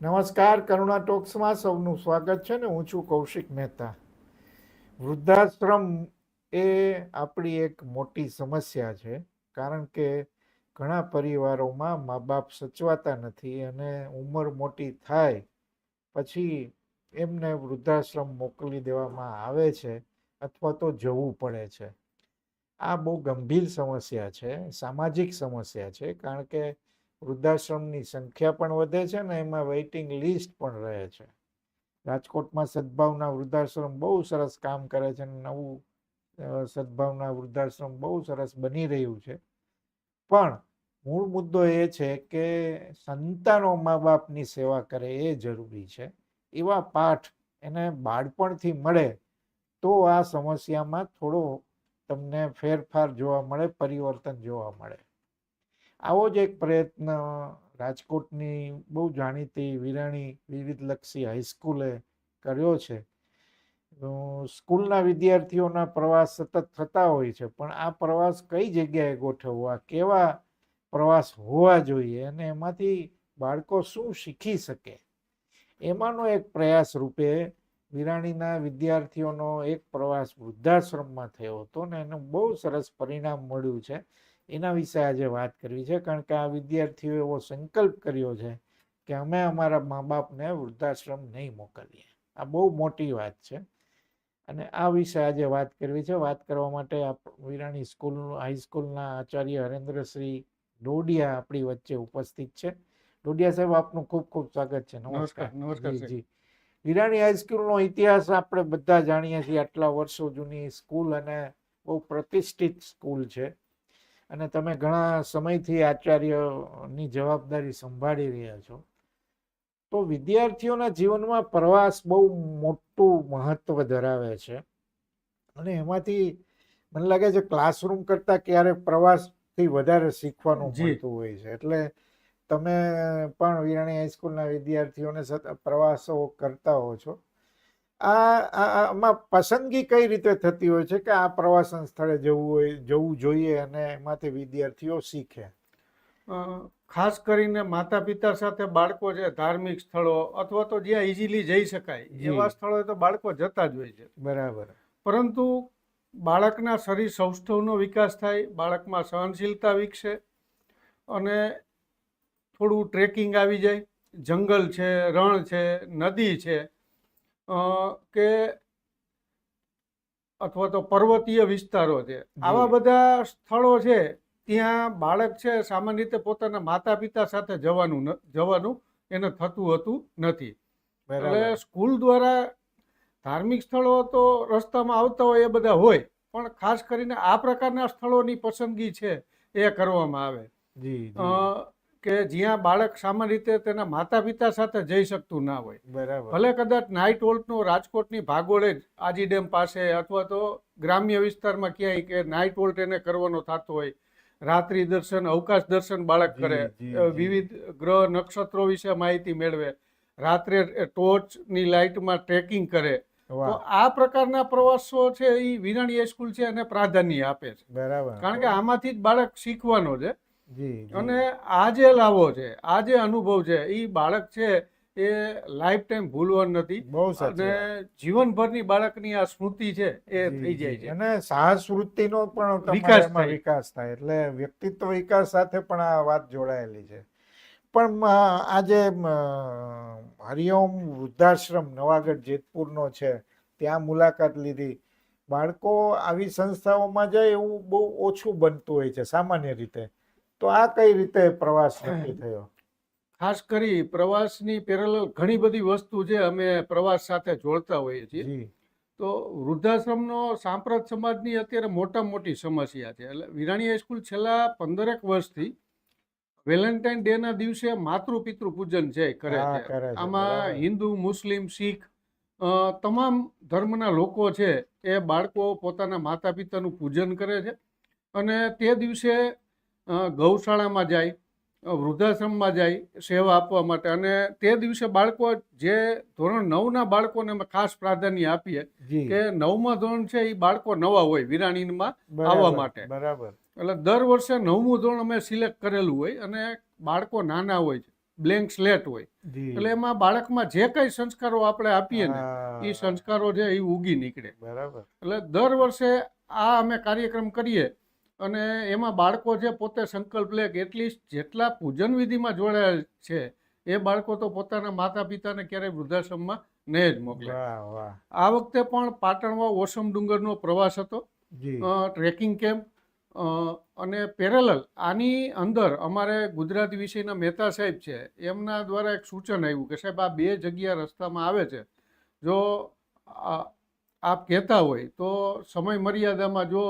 નમસ્કાર, કરુણા ટોક્સમાં સૌનું સ્વાગત છે ને હું છું કૌશિક મહેતા. વૃદ્ધાશ્રમ એ આપણી એક મોટી સમસ્યા છે, કારણ કે ઘણા પરિવારોમાં મા બાપ સચવાતા નથી અને ઉંમર મોટી થાય પછી એમને વૃદ્ધાશ્રમ મોકલી દેવામાં આવે છે અથવા તો જવું પડે છે. આ બહુ ગંભીર સમસ્યા છે, સામાજિક સમસ્યા છે, કારણ કે વૃદ્ધાશ્રમની સંખ્યા પણ વધે છે ને એમાં વેઇટિંગ લિસ્ટ પણ રહે છે. રાજકોટમાં સદભાવના વૃદ્ધાશ્રમ બહુ સરસ કામ કરે છે નવું સદભાવના વૃદ્ધાશ્રમ બહુ સરસ બની રહ્યું છે. પણ મૂળ મુદ્દો એ છે કે સંતાનો મા બાપની સેવા કરે એ જરૂરી છે. એવા પાઠ એને બાળપણથી મળે તો આ સમસ્યામાં થોડો તમને ફેરફાર જોવા મળે, પરિવર્તન જોવા મળે. આવો જ એક પ્રયત્ન રાજકોટની બહુ જાણીતી વિરાણી વિવિધલક્ષી હાઈસ્કૂલે કર્યો છે. સ્કૂલના વિદ્યાર્થીઓના પ્રવાસ સતત થતા હોય છે, પણ આ પ્રવાસ કઈ જગ્યાએ ગોઠવવા? કેવા પ્રવાસ હોવા જોઈએ? અને એમાંથી બાળકો શું શીખી શકે? એમાંનો એક પ્રયાસ રૂપે વિરાણીના વિદ્યાર્થીઓનો એક પ્રવાસ વૃદ્ધાશ્રમમાં થયો હતો ને એનું બહુ સરસ પરિણામ મળ્યું છે. એના વિશે આજે વાત કરવી છે કારણ કે આ વિદ્યાર્થીઓ એવો સંકલ્પ કર્યો છે કે અમે અમારા મા બાપને વૃદ્ધાશ્રમ નહીં મોકલીએ. આ બહુ મોટી વાત છે. અને આ વિશે આજે વાત કરવી છે. વાત કરવા માટે વિરાણી સ્કૂલ હાઈસ્કૂલના આચાર્ય હરેન્દ્રશ્રી ડોડિયા આપણી વચ્ચે ઉપસ્થિત છે. ડોડિયા સાહેબ આપનું ખૂબ ખૂબ સ્વાગત છે. નમસ્કાર. નમસ્કાર. જી વિરાણી હાઈસ્કૂલનો ઇતિહાસ આપણે બધા જાણીએ છીએ. આટલા વર્ષો જૂની સ્કૂલ અને બહુ પ્રતિષ્ઠિત સ્કૂલ છે. અને તમે ઘણા સમયથી આચાર્યની જવાબદારી સંભાળી રહ્યા છો. તો વિદ્યાર્થીઓના જીવનમાં પ્રવાસ બહુ મોટું મહત્વ ધરાવે છે. અને એમાંથી મને લાગે છે ક્લાસરૂમ કરતાં ક્યારેક પ્રવાસથી વધારે શીખવાનું જીતું મળતું હોય છે. એટલે તમે પણ વિરાણી હાઈસ્કૂલના વિદ્યાર્થીઓને સતત પ્રવાસો કરતા હો છો. આમાં પસંદગી કઈ રીતે થતી હોય છે કે આ પ્રવાસન સ્થળે જવું હોય જવું જોઈએ અને એમાંથી વિદ્યાર્થીઓ શીખે? ખાસ કરીને માતા પિતા સાથે બાળકો છે ધાર્મિક સ્થળો અથવા તો જ્યાં ઇઝીલી જઈ શકાય જી. એવા સ્થળોએ તો બાળકો જતા જ હોય છે. બરાબર. પરંતુ બાળકના શરીર સૌષ્ઠવનો વિકાસ થાય બાળકમાં સહનશીલતા વિકસે અને થોડું ટ્રેકિંગ આવી જાય. જંગલ છે રણ છે નદી છે કે અથવા તો પર્વતીય વિસ્તારો છે. આવા બધા સ્થળો છે ત્યાં બાળક છે સામાન્ય રીતે પોતાના માતા પિતા સાથે જવાનું જવાનું એને થતું હતું નથી. એટલે સ્કૂલ દ્વારા ધાર્મિક સ્થળો તો રસ્તામાં આવતા હોય એ બધા હોય પણ ખાસ કરીને આ પ્રકારના સ્થળોની પસંદગી છે એ કરવામાં આવે. અ, જી. કે જ્યાં બાળક સામાન્ય રીતે તેના માતા પિતા સાથે જઈ શકતું ના હોય. બરાબર. ભલે કદાચ નાઇટ હોલ્ટનો રાજકોટની ભાગોળે જ આજી ડેમ પાસે અથવા તો ગ્રામ્ય વિસ્તારમાં ક્યાંય કે નાઇટ હોલ્ટ એને કરવાનો થતો હોય રાત્રિ દર્શન અવકાશ દર્શન બાળક કરે. વિવિધ ગ્રહ નક્ષત્રો વિશે માહિતી મેળવે રાત્રે ટોર્ચની લાઇટમાં ટ્રેકિંગ કરે તો આ પ્રકારના પ્રવાસો છે એ વિરાણી સ્કૂલ છે એને પ્રાધાન્ય આપે છે. બરાબર. કારણ કે આમાંથી જ બાળક શીખવાનો છે. અને આ જે લાવો છે આ જે અનુભવ છે એ બાળક છે એ લાઈફ ટાઈમ ભૂલવાનો નથી. બહુ અને જીવનભરની બાળકની આ સ્મૃતિ છે એ થઈ જાય છે. અને સાહસ વૃત્તિનો પણ વિકાસ વિકાસ થાય. એટલે વ્યક્તિત્વ વિકાસ સાથે પણ આ વાત જોડાયેલી છે. પણ આજે હરિઓમ વૃદ્ધાશ્રમ નવાગઢ જેતપુરનો છે ત્યાં મુલાકાત લીધી. બાળકો આવી સંસ્થાઓમાં જાય એવું બહુ ઓછું બનતું હોય છે સામાન્ય રીતે. તો આ કઈ રીતે પ્રવાસ નક્કી થયો? ખાસ કરી પ્રવાસની પેરેલલ ઘણી બધી વસ્તુ છે અમે પ્રવાસ સાથે જોડતા હોઈએ છીએ. તો વૃદ્ધાશ્રમનો સાંપ્રત સમાજની અત્યારે મોટા મોટી સમસ્યા છે. એટલે વિરાણી હાઈસ્કૂલ છેલ્લા પંદરેક વર્ષથી વેલેન્ટાઇન ડે ના દિવસે માતૃ પિતૃ પૂજન છે. કરે છે આમાં હિન્દુ મુસ્લિમ શીખ તમામ ધર્મના લોકો છે એ બાળકો પોતાના માતા પિતાનું પૂજન કરે છે. અને તે દિવસે ગૌશાળામાં જાય વૃદ્ધાશ્રમમાં જાય સેવા આપવા માટે. અને તે દિવસે બાળકો જે ધોરણ નવના બાળકોને અમે ખાસ પ્રાધાન્ય આપીએ કે નવમા ધોરણ છે એ બાળકો નવા હોય વિરાણીમાં આવવા માટે. બરાબર. એટલે દર વર્ષે નવમું ધોરણ અમે સિલેક્ટ કરેલું હોય અને બાળકો નાના હોય છે બ્લેન્ક સ્લેટ હોય. એટલે એમાં બાળકમાં જે કઈ સંસ્કારો આપણે આપીએ ને એ સંસ્કારો છે એ ઉગી નીકળે. બરાબર. એટલે દર વર્ષે આ અમે કાર્યક્રમ કરીએ અને એમાં બાળકો જે પોતે સંકલ્પ લે કે એટલીસ્ટ જેટલા પૂજન વિધિમાં જોડાયેલ છે એ બાળકો તો પોતાના માતા પિતાને ક્યારેય વૃદ્ધાશ્રમમાં નહીં જ મોકલે. આ વખતે પણ પાટણમાં ઓસમ ડુંગરનો પ્રવાસ હતો ટ્રેકિંગ કેમ્પ અને પેરેલલ આની અંદર અમારે ગુજરાત વિષયના મહેતા સાહેબ છે એમના દ્વારા એક સૂચન આવ્યું કે સાહેબ આ બે જગ્યા રસ્તામાં આવે છે. જો આપ કહેતા હોય તો સમય મર્યાદામાં જો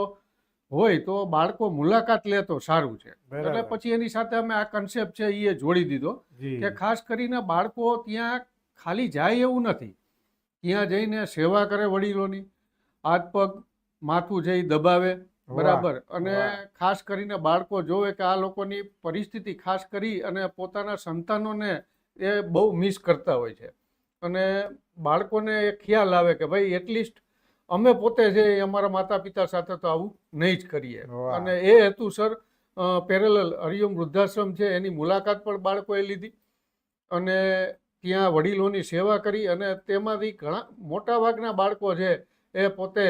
હોય તો બાળકો મુલાકાત લે તો સારું છે. એટલે પછી એની સાથે અમે આ કન્સેપ્ટ છે એ જોડી દીધો કે ખાસ કરીને બાળકો ત્યાં ખાલી જાય એવું નથી. ત્યાં જઈને સેવા કરે વડીલોની હાથ પગ માથું જઈ દબાવે બરાબર. અને ખાસ કરીને બાળકો જોવે કે આ લોકોની પરિસ્થિતિ ખાસ કરી અને પોતાના સંતાનોને એ બહુ મિસ કરતા હોય છે. અને બાળકોને એ ખ્યાલ આવે કે ભાઈ એટલીસ્ટ અમે પોતે છે અમારા માતા પિતા સાથે તો આવું નહીં જ કરીએ. અને એ હેતુસર પેરેલલ હરિયમ વૃદ્ધાશ્રમ છે એની મુલાકાત પણ બાળકોએ લીધી. અને ત્યાં વડીલોની સેવા કરી અને તેમાંથી ઘણા મોટા ભાગના બાળકો છે એ પોતે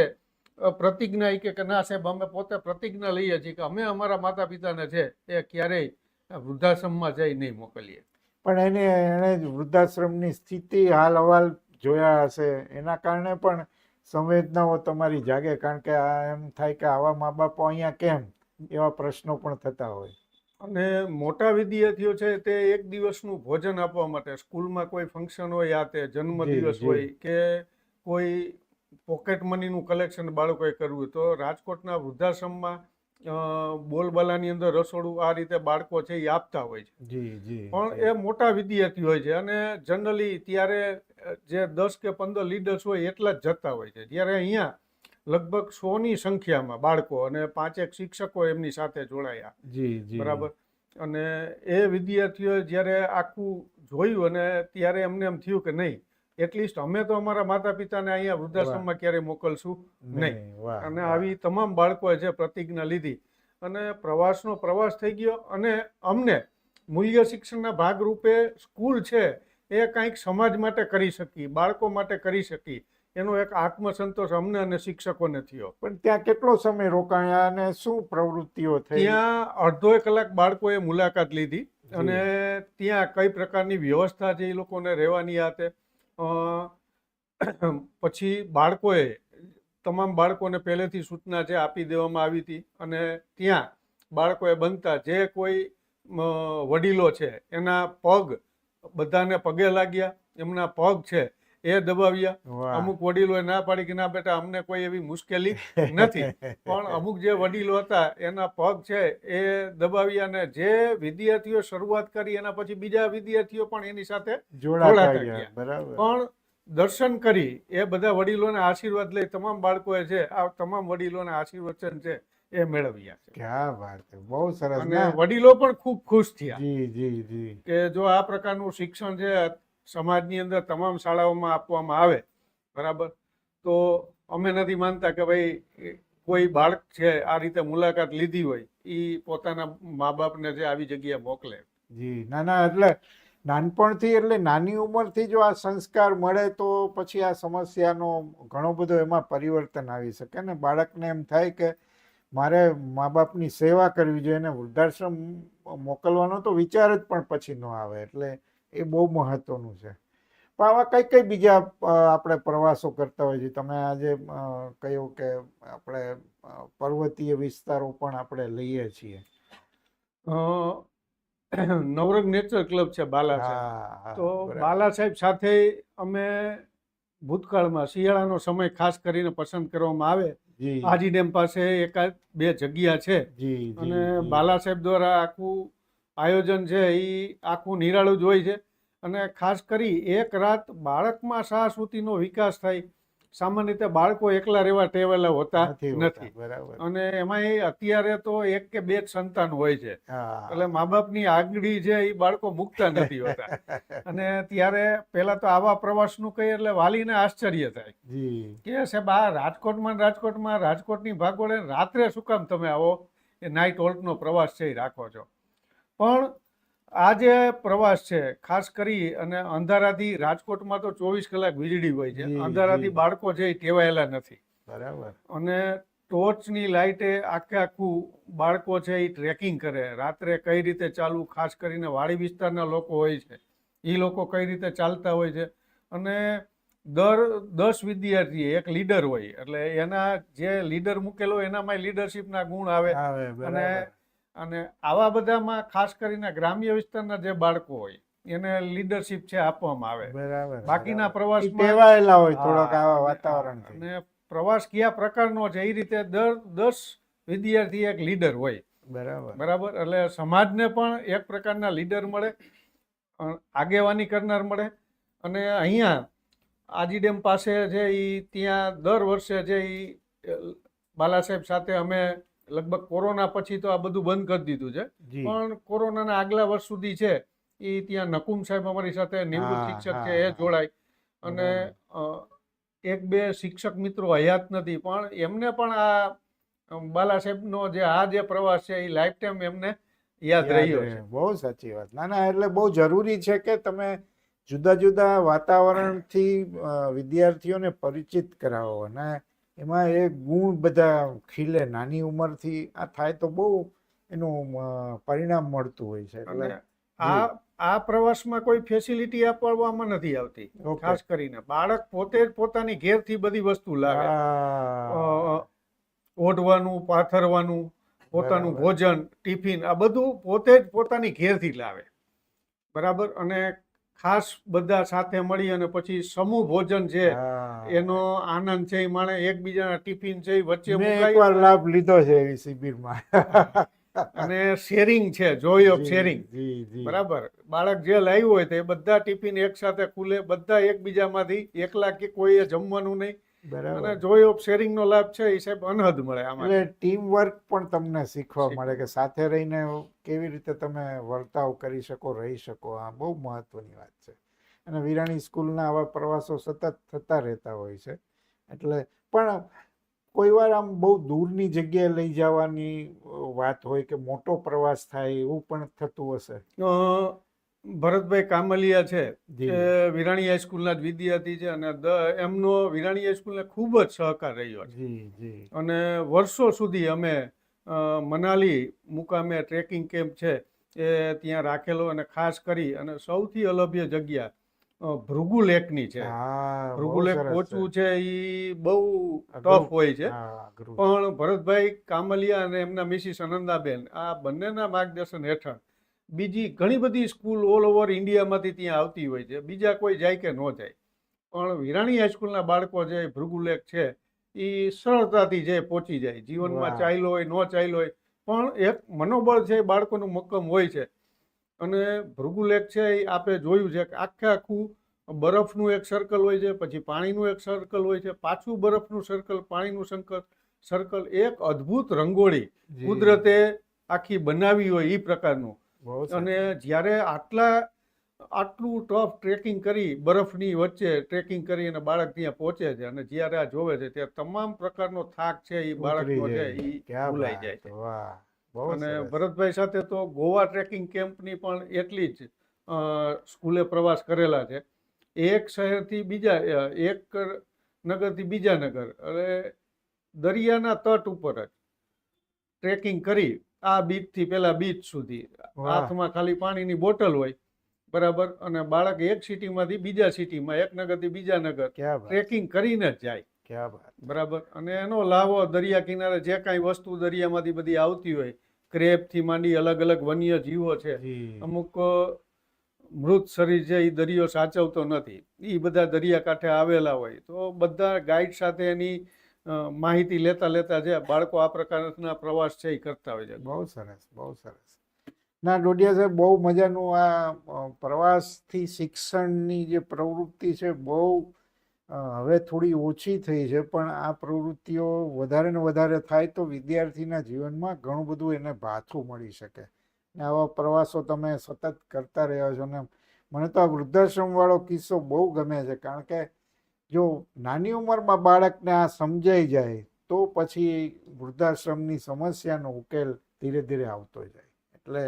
પ્રતિજ્ઞા કે ના સાહેબ અમે પોતે પ્રતિજ્ઞા લઈએ છીએ કે અમે અમારા માતા પિતાને છે એ ક્યારેય વૃદ્ધાશ્રમમાં જઈ નહીં મોકલીએ. પણ એને એણે વૃદ્ધાશ્રમની સ્થિતિ હાલ અહવાલ જોયા હશે. એના કારણે પણ સંવેદનાઓ તમારી જાગે કારણ કે આ એમ થાય કે આવા મા બાપો અહીંયા કેમ? એવા પ્રશ્નો પણ થતા હોય. અને મોટા વિદ્યાર્થીઓ છે તે એક દિવસનું ભોજન આપવા માટે સ્કૂલમાં કોઈ ફંક્શન હોય આ તે જન્મદિવસ હોય કે કોઈ પોકેટ મનીનું કલેક્શન બાળકોએ કરવું તો રાજકોટના વૃદ્ધાશ્રમમાં બોલબાલાની અંદર રસોડું આ રીતે બાળકો છે એ આપતા હોય છે. જી જી પણ એ મોટા વિદ્યાર્થી હોય છે અને જનરલી ત્યારે જે દસ કે પંદર લીડર્સ હોય એટલા જ જતા હોય છે. જ્યારે અહીંયા લગભગ સોની સંખ્યામાં બાળકો અને પાંચેક શિક્ષકો એમની સાથે જોડાયા. જી જી. બરાબર? અને એ વિદ્યાર્થીઓ જ્યારે આખું જોયું અને ત્યારે એમને એમ થયું કે નહીં એટલીસ્ટ અમે તો અમારા માતા પિતાને અહીંયા વૃદ્ધાશ્રમમાં ક્યારેય મોકલશું નહીં અને આવી તમામ બાળકોએ જે પ્રતિજ્ઞા લીધી અને પ્રવાસનો પ્રવાસ થઈ ગયો અને અમને મૂલ્ય શિક્ષણના ભાગરૂપે સ્કૂલ છે એ કંઈક સમાજ માટે કરી શકી બાળકો માટે કરી શકી. એનો એક આત્મસંતોષ અમને અને શિક્ષકોને થયો. પણ ત્યાં કેટલો સમય રોકાયા અને શું પ્રવૃત્તિઓ થઈ? ત્યાં અડધો એક કલાક બાળકોએ મુલાકાત લીધી અને ત્યાં કઈ પ્રકારની વ્યવસ્થા છે એ લોકોને રહેવાની અ, પછી બાળકોએ, તમામ બાળકોને પહેલેથી સૂચના છે આપી દેવામાં આવી હતી અને ત્યાં બાળકોએ બનતા જે કોઈ વડીલો છે, એના પગ બધાને પગે લાગ્યા, એમના પગ છે એ દબાવ્યા. અમુક વડીલોએ ના પાડી કે ના બેટા અમને કોઈ એવી મુશ્કેલી નથી. પણ અમુક જે વડીલો હતા એના પગ છે એ દબાવ્યા ને જે વિદ્યાર્થીઓ શરૂઆત કરી એના પછી બીજા વિદ્યાર્થીઓ પણ એની સાથે જોડાતા ગયા. પણ દર્શન કરી એ બધા વડીલોના આશીર્વાદ લઈ તમામ બાળકોએ છે આ તમામ વડીલોના આશીર્વચન છે એ મેળવ્યા છે. ક્યાં વાત છે. બહુ સરસ. અને વડીલો પણ ખૂબ ખુશ થયા. જી જી જી. કે જો આ પ્રકારનું શિક્ષણ છે સમાજની અંદર તમામ શાળાઓમાં આપવામાં આવે, બરાબર? તો અમે નથી માનતા કે ભાઈ, કોઈ બાળક છે, આ રીતે મુલાકાત લીધી હોય એ પોતાના મા બાપને જે આવી જગ્યાએ મોકલે. જી, ના ના, એટલે નાનપણથી એટલે નાની ઉંમરથી જો આ સંસ્કાર મળે તો પછી આ સમસ્યાનો ઘણો બધો એમાં પરિવર્તન આવી શકે ને. બાળકને એમ થાય કે મારે મા બાપની સેવા કરવી જોઈએ અને વૃદ્ધાશ્રમ મોકલવાનો તો વિચાર જ પણ પછી ન આવે. એટલે એ બહુ મહત્વનું છે. પણ આવા કઈ કઈ બીજા આપણે પ્રવાસો કરતા હોય છે? તમે આજે કહ્યું કે આપણે પર્વતીય વિસ્તારો પણ આપણે લઈએ છીએ. નવરંગ નેચર ક્લબ છે બાલા સાહેબ. તો. બાલા સાહેબ સાથે અમે ભૂતકાળમાં શિયાળાનો સમય ખાસ કરીને પસંદ કરવામાં આવે. આજી ડેમ પાસે એકાદ બે જગ્યા છે. અને બાલા સાહેબ દ્વારા આખું આયોજન છે એ આખું નિરાળું જ હોય છે. અને ખાસ કરી એક રાત બાળકમાં શાહસુતીનો વિકાસ થાય. સામાન્ય રીતે બાળકો એકલા રહેવા ટેવાયેલા હોતા નથી બરાબર. અને એમાં અત્યારે તો એક કે બે જ સંતાન હોય છે. એટલે મા બાપની આગળી છે એ બાળકો મૂકતા નથી હોતા. અને ત્યારે પેલા તો આવા પ્રવાસનું કહીએ એટલે વાલીને આશ્ચર્ય થાય. કે છે બા રાજકોટમાં રાજકોટમાં રાજકોટની ભાગોળે રાત્રે શું કામ તમે આવો? એ નાઇટ હોલ્ટનો પ્રવાસ છે એ રાખો છો. પણ આ જે પ્રવાસ છે ખાસ કરી અને અંધારાથી રાજકોટમાં તો ચોવીસ કલાક વીજળી હોય છે. અંધારાથી બાળકો છે એ ટેવાયેલા નથી. બરાબર. અને ટોર્ચની લાઇટે આખે આખું બાળકો છે એ ટ્રેકિંગ કરે. રાત્રે કઈ રીતે ચાલવું ખાસ કરીને વાડી વિસ્તારના લોકો હોય છે એ લોકો કઈ રીતે ચાલતા હોય છે? અને દર દસ વિદ્યાર્થી એક લીડર હોય. એટલે એના જે લીડર મૂકેલો એનામાં લીડરશીપના ગુણ આવે. બરાબર. અને આવા બધામાં ખાસ કરીને ગ્રામ્ય વિસ્તારના જે બાળકો હોય એને લીડરશિપ છે આપવામાં આવે. બરાબર બાકીના પ્રવાસ પ્રવાસમાં- ટેવાયેલા હોય થોડોક આવા વાતાવરણ અને પ્રવાસ કયા પ્રકારનો છે એ રીતે દર દસ વિદ્યાર્થી એક લીડર હોય. બરાબર. બરાબર? એટલે સમાજને પણ એક પ્રકારના લીડર મળે આગેવાની કરનાર મળે. અને અહીંયા આજી ડેમ પાસે છે એ ત્યાં દર વર્ષે જે એ બાલા સાહેબ સાથે અમે લગભગ કોરોના પછી તો આ બધું બંધ કરી દીધું છે. પણ કોરોનાના આગલા વર્ષ સુધી છે એ ત્યાં નકુમ સાહેબ અમારી સાથે નિવૃત્ત શિક્ષક છે એ જોડાય. અને એક બે શિક્ષક મિત્રો હયાત નથી પણ એમને પણ આ બાલા સાહેબનો જે આ જે પ્રવાસ છે એ લાઈફ ટાઈમ એમને યાદ રહ્યો છે. બહુ સાચી વાત. ના ના એટલે બહુ જરૂરી છે કે તમે જુદા જુદા વાતાવરણથી વિદ્યાર્થીઓને પરિચિત કરાવો અને એમાં એ ગુણ બધા ખીલે. નાની ઉંમરથી આ થાય તો બહુ એનું પરિણામ મળતું હોય છે. અને એટલે આ આ પ્રવાસમાં કોઈ ફેસિલિટી આપવામાં નથી આવતી. ખાસ કરીને. બાળક પોતે જ પોતાની ઘેરથી બધી વસ્તુ લાવે. ઓઢવાનું પાથરવાનું પોતાનું ભોજન ટિફિન આ બધું પોતે જ પોતાની ઘેરથી લાવે. બરાબર? અને ખાસ બધા સાથે મળી અને પછી સમૂહ ભોજન છે એનો આનંદ છે એ માણે એકબીજાના ટિફિન છે એ વચ્ચે એકવાર લાભ લીધો છે એવી શિબિરમાં. અને શેરિંગ છે જોય ઓફ શેરિંગ બરાબર. બાળક જે લાવ્યું હોય તે બધા ટિફિન એક સાથે ખુલે બધા એકબીજામાંથી એકલા કે કોઈએ જમવાનું નહીં. બરાબર. જોઈ ઓફ શેરિંગ નો લાભ છે એ સાહેબ અનહદ મળે આમાં. એટલે ટીમ વર્ક પણ તમને શીખવા મળે કે સાથે રહીને કેવી રીતે તમે વર્તાવ કરી શકો રહી શકો આ બહુ મહત્વની વાત છે. અને વિરાણી સ્કૂલના આવા પ્રવાસો સતત થતા રહેતા હોય છે. એટલે પણ કોઈ વાર આમ બહુ દૂરની જગ્યાએ લઈ જવાની વાત હોય કે મોટો પ્રવાસ થાય એવું પણ થતું હશે? ભરતભાઈ કામલિયા છે જી વિરાણી હાઈસ્કૂલના જ વિદ્યાર્થી છે અને એમનો વિરાણી હાઈસ્કૂલને ખૂબ જ સહકાર રહ્યો છે. અને વર્ષો સુધી અમે મનાલી મુકામે ટ્રેકિંગ કેમ્પ છે એ ત્યાં રાખેલો અને ખાસ કરી અને સૌથી અલભ્ય જગ્યા ભૃગુ લેકની છે. ઓછું ભૃગુ લેક સરસ છે. એ બહુ ટફ હોય છે. છે. પણ ભરતભાઈ કામલિયા અને એમના મિસિસ આનંદાબેન આ બંનેના માર્ગદર્શન હેઠળ બીજી ઘણી બધી સ્કૂલ ઓલ ઓવર ઇન્ડિયામાંથી ત્યાં આવતી હોય છે. બીજા કોઈ જાય કે ન જાય. પણ વિરાણી હાઈસ્કૂલના બાળકો જે ભૃગુલેખ છે એ સરળતાથી જે પહોંચી જાય. જીવનમાં ચાલ્યો હોય ન ચાલ્યો હોય. પણ એક મનોબળ છે બાળકોનું મક્કમ હોય છે. અને ભૃગુલેખ છે એ આપણે જોયું છે કે આખે આખું બરફનું એક સર્કલ હોય છે પછી પાણીનું એક સર્કલ હોય છે પાછું બરફનું સર્કલ પાણીનું સર્કલ સર્કલ એક અદ્ભુત રંગોળી કુદરતે આખી બનાવી હોય એ પ્રકારનું. અને જ્યારે આટલા આટલું ટફ ટ્રેકિંગ કરી બરફની વચ્ચે ટ્રેકિંગ કરી અને બાળક ત્યાં પહોંચે છે અને જ્યારે આ જોવે છે ત્યારે તમામ પ્રકારનો થાક છે એ બાળકનો છે એ ભૂલાઈ જાય છે. અને ભરતભાઈ સાથે તો ગોવા ટ્રેકિંગ કેમ્પની પણ એટલી જ સ્કૂલે પ્રવાસ કરેલા છે. એક શહેરથી બીજા એક નગરથી બીજા નગર. એટલે દરિયાના તટ ઉપર જ ટ્રેકિંગ કરી આ બીચથી પેલા બીચ સુધી. હાથમાં ખાલી પાણીની બોટલ હોય બરાબર? અને બાળક એક સિટીમાંથી બીજા સિટીમાં એક નગરથી બીજા નગર ટ્રેકિંગ કરીને જ જાય. બરાબર? અને એનો લાવો દરિયા કિનારે જે કાંઈ વસ્તુ દરિયામાંથી બધી આવતી હોય ક્રેબથી માંડી અલગ અલગ વન્ય જીવો છે અમુક મૃત શરીર છે એ દરિયો સાચવતો નથી એ બધા દરિયા કાંઠે આવેલા હોય. તો બધા ગાઈડ સાથે એની માહિતી લેતા લેતા જે બાળકો આ પ્રકારના પ્રવાસ છે એ કરતા હોય છે. બહુ સરસ બહુ સરસ. ના, ડોડિયા સાહેબ, બહુ મજાનું આ પ્રવાસથી શિક્ષણની જે પ્રવૃત્તિ છે બહુ હવે થોડી ઓછી થઈ છે, પણ આ પ્રવૃત્તિઓ વધારે ને વધારે થાય તો વિદ્યાર્થીના જીવનમાં ઘણું બધું એને ભાથું મળી શકે. ને આવા પ્રવાસો તમે સતત કરતા રહ્યા છો ને મને તો આ વૃદ્ધાશ્રમવાળો કિસ્સો બહુ ગમે છે, કારણ કે જો નાની ઉંમરમાં બાળકને આ સમજાઈ જાય તો પછી વૃદ્ધાશ્રમની સમસ્યાનો ઉકેલ ધીરે ધીરે આવતો જાય. એટલે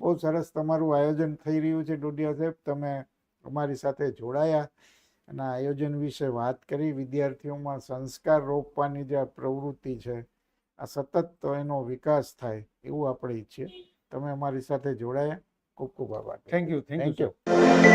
બહુ સરસ તમારું આયોજન થઈ રહ્યું છે ડોડિયા સાહેબ. તમે અમારી સાથે જોડાયા અને આયોજન વિશે વાત કરી. વિદ્યાર્થીઓમાં સંસ્કાર રોપવાની જે પ્રવૃત્તિ છે આ સતત તો એનો વિકાસ થાય એવું આપણે ઈચ્છીએ. તમે અમારી સાથે જોડાયા. ખૂબ ખૂબ આભાર. Thank you thank you